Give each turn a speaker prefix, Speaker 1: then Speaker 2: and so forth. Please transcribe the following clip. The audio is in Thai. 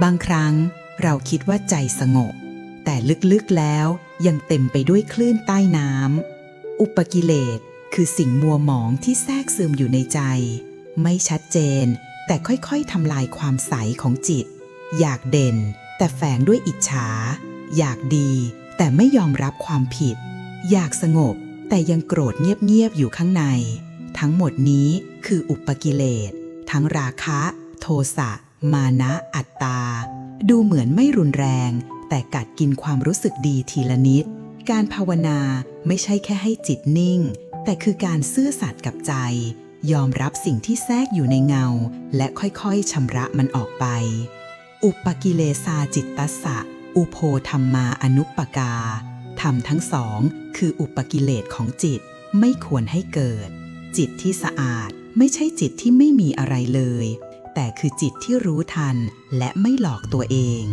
Speaker 1: บางครั้งเราคิดว่าใจสงบ แต่ลึกๆแล้วยังเต็มไปด้วยคลื่นใต้น้ำอุปกิเลสคือสิ่งมัวหมองที่แทรกซึมอยู่ในใจ ไม่ชัดเจน แต่ค่อยๆทำลายความใสของจิต อยากเด่น แต่แฝงด้วยอิจฉา อยากดี แต่ไม่ยอมรับความผิด อยากสงบ แต่ยังโกรธเงียบๆอยู่ข้างใน ทั้งหมดนี้คืออุปกิเลสทั้งราคะ โทสะ มานะอัตตา ดูเหมือนไม่รุนแรง แต่กัดกินความรู้สึกดีทีละนิด การภาวนาไม่ใช่แค่ให้จิตนิ่ง แต่คือการซื่อสัตย์กับใจ ยอมรับสิ่งที่แทรกอยู่ในเงา และค่อยๆชำระมันออกไป อุปกิเลสาจิตตสสะอุโพธรรมาอนุปปกาธรรมทั้งสองคืออุปกิเลสของจิตไม่ควรให้เกิด จิตที่สะอาดไม่ใช่จิตที่ไม่มีอะไรเลย แต่คือจิตที่รู้ทันและไม่หลอกตัวเอง